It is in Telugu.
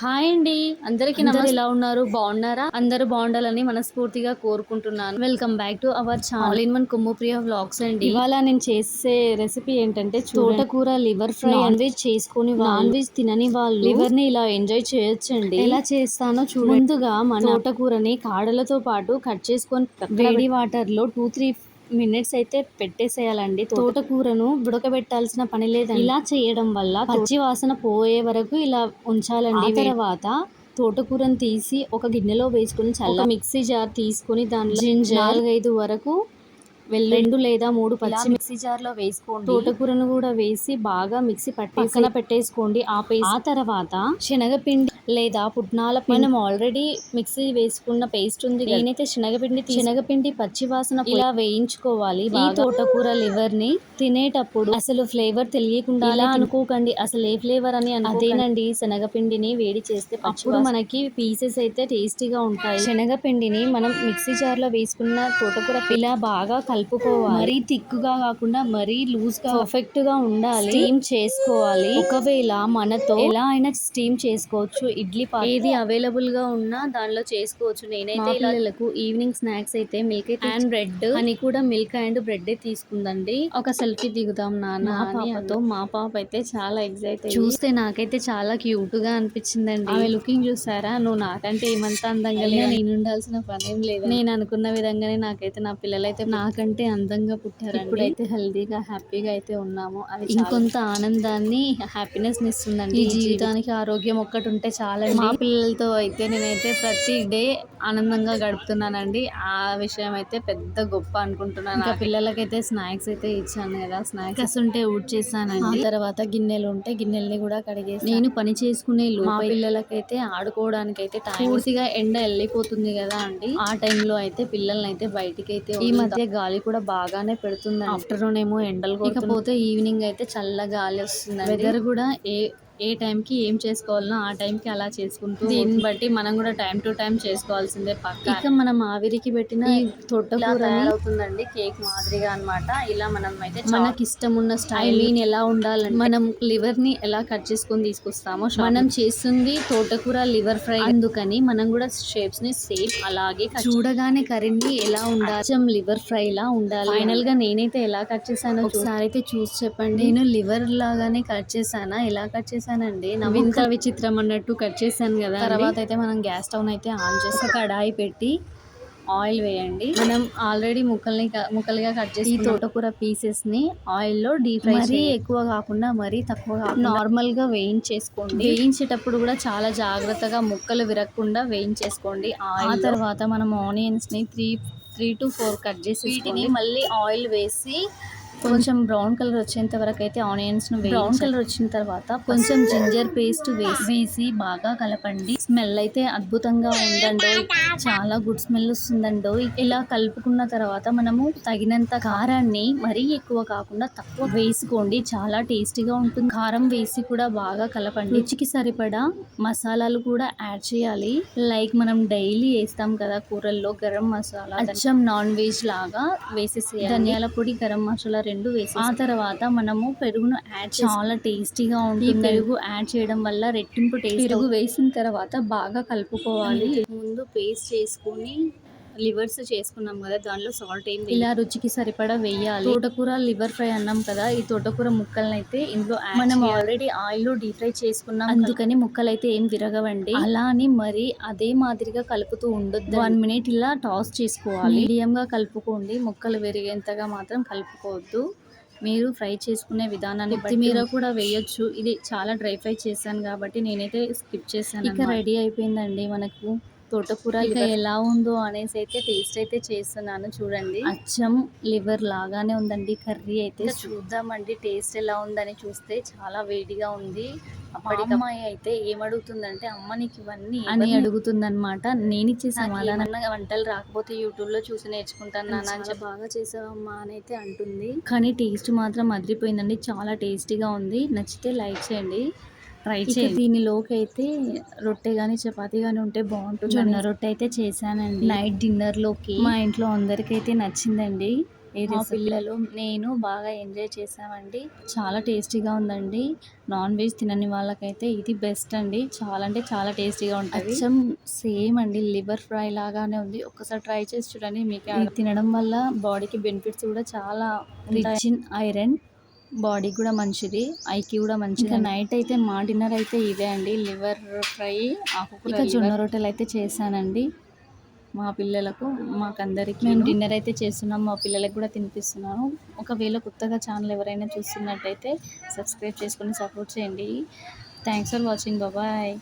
హాయ్ అండి. అందరికి అందరు ఎలా ఉన్నారు? బాగున్నారా? అందరూ బాగుండాలని మనస్ఫూర్తిగా కోరుకుంటున్నాను. Welcome back to our channel in one Kummupriya vlogs అండి. ఇవాళ నేను చేసే రెసిపీ ఏంటంటే తోటకూర లివర్ ఫ్రై నాన్ వెజ్ చేసుకుని నాన్ వెజ్ తినని వాళ్ళు. లివర్ని ఇలా ఎంజాయ్ చేయొచ్చండి. ఎలా చేస్తానో చూడండి. ముందుగా మన తోటకూరని కాడలతో పాటు కట్ చేసుకొని వేడి వాటర్లో టూ త్రీ మినిట్స్ అయితే పెట్టేసేయాలండి. తోటకూరను ఉడకబెట్టాల్సిన పని లేదండి. ఇలా చేయడం వల్ల పచ్చి వాసన పోయే వరకు ఇలా ఉంచాలండి. తర్వాత తోటకూరను తీసి ఒక గిన్నెలో వేసుకుని చల్ల మిక్సీ జార్ తీసుకుని దాంట్లో జింజర్ నాలుగైదు వరకు రెండు లేదా మూడు పచ్చి మిక్సీ జార్లో వేసుకోండి. తోటకూరను కూడా వేసి బాగా మిక్సీ పట్టి పక్కన పెట్టేసుకోండి. ఆ పేస్ట్ ఆ తర్వాత శనగపిండి లేదా పుట్నాల మనం ఆల్రెడీ మిక్సీ వేసుకున్న పేస్ట్ ఉంది నేనైతే శనగపిండి శనగపిండి పచ్చి వాసన ఇలా వేయించుకోవాలి. ఈ తోటకూర లివర్ని తినేటప్పుడు అసలు ఫ్లేవర్ తెలియకుండా ఇలా అనుకోకండి. అసలు ఏ ఫ్లేవర్ అని అను- అదేనండి శనగపిండిని వేడి చేస్తే అప్పుడు మనకి పీసెస్ అయితే టేస్టీగా ఉంటాయి. శనగపిండిని మనం మిక్సీ జార్లో వేసుకున్న తోటకూర ఇలా బాగా కలుపుకోవాలి. మరీ థిక్గా కాకుండా మరీ లూజ్గా పర్ఫెక్ట్గా ఉండాలి. స్టీమ్ చేసుకోవాలి. ఒకవేళ మనతో ఎలా అయినా స్టీమ్ చేసుకోవచ్చు. ఇడ్లీ పాత్ర ఏది అవైలబుల్గా ఉన్నా దానిలో చేసుకోవచ్చు. నేనైతే పిల్లలకు ఈవినింగ్ స్నాక్స్ అయితే మిల్క్ అండ్ బ్రెడ్ అని కూడా మిల్క్ అండ్ బ్రెడ్ తీసుకుందండి. ఒక సెల్ఫీ దిగుదాం నాన్న పాపతో మా పాప అయితే చాలా ఎగ్జైట్ చూస్తే నాకైతే చాలా క్యూట్గా అనిపించిందండి. ఆమె లుకింగ్ చూసారా? నువ్వు నాకంటే ఏమంత అందంగా లేదా నేను ఉండాల్సిన పని ఏం లేదు నేను అనుకున్న విధంగానే నాకైతే నా పిల్లలు అయితే నాకంటే అందంగా పుట్టారు ఇప్పుడైతే హెల్దీగా హ్యాపీగా అయితే ఉన్నాము. అది ఇంకొంత ఆనందాన్ని హ్యాపీనెస్ ఇస్తుందండి ఈ జీవితానికి ఆరోగ్యం ఒక్కటి ఉంటే చాలా మా పిల్లలతో అయితే నేనైతే ప్రతి డే ఆనందంగా గడుపుతున్నానండి. ఆ విషయం అయితే పెద్ద గొప్ప అనుకుంటున్నాను ఇంకా పిల్లలకైతే స్నాక్స్ అయితే ఇచ్చాను కదా స్నాక్స్ ఉంటే ఊడ్ చేశానండి తర్వాత గిన్నెలు ఉంటే గిన్నెల్ని కూడా కడిగేసి. నేను పని చేసుకునే మా పిల్లలకైతే ఆడుకోవడానికి అయితే పూర్తిగా ఎండ వెళ్ళిపోతుంది కదా అండి. ఆ టైంలో అయితే పిల్లల్ని అయితే బయటికి అయితే ఈ మధ్య గాలి కూడా బాగానే పెడుతుంది ఆఫ్టర్నూన్ ఏమో ఎండలు కొట్టకపోతే ఈవినింగ్ అయితే చల్ల గాలి వస్తుంది వెదర్ కూడా ఏ ఏ టైంకి ఏం చేసుకోవాలనో ఆ టైంకి అలా చేసుకుంటూ దీన్ని బట్టి మనం కూడా టైం టు టైం చేసుకోవాల్సిందే పక్క. ఇక మనం ఆవిరికి పెట్టిన ఈ తొట్టకూర అవుతుందండి కేక్ మాదిరిగా అన్నమాట. ఇలా మనం అయితే మనకి ఇష్టం ఉన్న స్టైల్ ఎలా ఉండాలంటే మనం లివర్ని ఎలా కట్ చేసుకొని తీసుకొస్తామో మనం చేస్తుంది తోటకూర లివర్ ఫ్రై. అందుకని మనం కూడా షేప్స్ని సేమ్ అలాగే చూడగానే కర్రీని ఎలా ఉండాలి? లివర్ ఫ్రై లా ఉండాలి. ఫైనల్గా నేనైతే ఎలా కట్ చేశానో ఒకసారి అయితే చూసి చెప్పండి. నేను లివర్ లాగానే కట్ చేశానా? ఎలా కట్ చేశానండి. వింత విచిత్రం అన్నట్టు కట్ చేశాను కదా తర్వాత అయితే మనం గ్యాస్ స్టవ్ అయితే ఆన్ చేసి కడాయి పెట్టి ఆయిల్ వేయండి. మనం ఆల్రెడీ ముక్కల్ని ముక్కలుగా కట్ చేసి ఈ తోటకూర పీసెస్ని ఆయిల్లో డీప్ ఫ్రై మరీ ఎక్కువ కాకుండా మరీ తక్కువ కాకుండా నార్మల్గా వేయించేసుకోండి. వేయించేటప్పుడు కూడా చాలా జాగ్రత్తగా ముక్కలు విరగకుండా వేయించేసుకోండి. ఆ తర్వాత మనం ఆనియన్స్ని three three to four cut చేసి వీటిని మళ్ళీ ఆయిల్ వేసి కొంచెం బ్రౌన్ కలర్ వచ్చేంత వరకు అయితే ఆనియన్స్ను బ్రౌన్ కలర్ వచ్చిన తర్వాత కొంచెం జింజర్ పేస్ట్ వేసి వేసి బాగా కలపండి. స్మెల్ అయితే అద్భుతంగా ఉందండో. చాలా గుడ్ స్మెల్ వస్తుందండో. ఇలా కలుపుకున్న తర్వాత మనము తగినంత కారాన్ని మరీ ఎక్కువ కాకుండా తక్కువ వేసుకోండి. చాలా టేస్టీగా ఉంటుంది. కారం వేసి కూడా బాగా కలపండి. రుచికి సరిపడా మసాలాలు కూడా యాడ్ చేయాలి. లైక్ మనం డైలీ వేస్తాం కదా కూరల్లో గరం మసాలా. అచ్చం నాన్ వెజ్ లాగా వేసేసేయాలి. ధనియాల పొడి గరం మసాలా రెండు వేసి ఆ తర్వాత మనము పెరుగును యాడ్ చాలా టేస్టీగా ఉంటుంది పెరుగు యాడ్ చేయడం వల్ల రెట్టింపు టేస్ట్ పెరుగు వేసిన తర్వాత బాగా కలుపుకోవాలి. ముందు పేస్ట్ చేసుకొని లివర్స్ చేసుకున్నాం కదా దానిలో సాల్ట్ ఏం ఇలా రుచికి సరిపడా వేయాలి. తోటకూర లివర్ ఫ్రై అన్నాం కదా ఈ తోటకూర ముక్కల్ని అయితే ఇందులో మనం ఆల్రెడీ ఆయిల్లో డీప్ ఫ్రై చేసుకున్నాం అందుకని ముక్కలు అయితే ఏం విరగవండి. అలా అని మరి అదే మాదిరిగా కలుపుతూ ఉండొద్దు వన్ మినిట్ ఇలా టాస్ చేసుకోవాలి. మీడియం గా కలుపుకోండి. ముక్కలు విరిగేంతగా మాత్రం కలుపుకోవద్దు. మీరు ఫ్రై చేసుకునే విధానాన్ని బట్టి మీరు కూడా వేయొచ్చు. ఇది చాలా డ్రై ఫ్రై చేశాను కాబట్టి నేనైతే స్కిప్ చేశాను ఇక రెడీ అయిపోయిందండి మనకు. తోటకూర ఇక ఎలా ఉందో అనేసి అయితే టేస్ట్ అయితే చేస్తున్నాను చూడండి. అచ్చం లివర్ లాగానే ఉందండి కర్రీ అయితే చూద్దామండి టేస్ట్ ఎలా ఉందని చూస్తే చాలా వేడిగా ఉంది. అమ్మాయి అయితే ఏమడుగుతుందంటే అమ్మ నీకు ఇవన్నీ అని అడుగుతుందన్నమాట. నేను ఇచ్చే సమాధానం. వంటలు రాకపోతే యూట్యూబ్లో చూసి నేర్చుకుంటాను నాన్న బాగా చేసావమ్మా అని అయితే అంటుంది. కానీ టేస్ట్ మాత్రం అదిరిపోయిందండి చాలా టేస్టీగా ఉంది. నచ్చితే లైక్ చేయండి. ట్రై చేయండి దీనిలోకి అయితే రొట్టె కానీ చపాతీ కానీ ఉంటే బాగుంటుంది జొన్న రొట్టె అయితే చేశానండి. నైట్ డిన్నర్లోకి మా ఇంట్లో అందరికైతే నచ్చిందండి. మా. పిల్లలు నేను బాగా ఎంజాయ్ చేసామండి. చాలా టేస్టీగా ఉందండి. నాన్ వెజ్ తినని వాళ్ళకైతే ఇది బెస్ట్ అండి. చాలా అంటే చాలా టేస్టీగా ఉంటుంది. అచ్చం సేమ్ అండి. లివర్ ఫ్రై లాగానే ఉంది. ఒకసారి ట్రై చేసి చూడండి మీకు తినడం వల్ల బాడీకి బెనిఫిట్స్ కూడా చాలా రిచ్ ఇన్ ఐరన్ బాడీ కూడా మంచిది ఐకి కూడా మంచిది. నైట్ అయితే మా డిన్నర్ అయితే ఇదే అండి. లివర్ ఫ్రై ఆకుకూర జొన్న రొట్టెలు అయితే చేశానండి మా పిల్లలకు మాకందరికి. మేము డిన్నర్ అయితే చేస్తున్నాం మా పిల్లలకు కూడా తినిపిస్తున్నాను. ఒకవేళ కొత్తగా ఛానల్ ఎవరైనా చూస్తున్నట్టయితే సబ్స్క్రైబ్ చేసుకొని సపోర్ట్ చేయండి. Thanks for watching. బాయ్.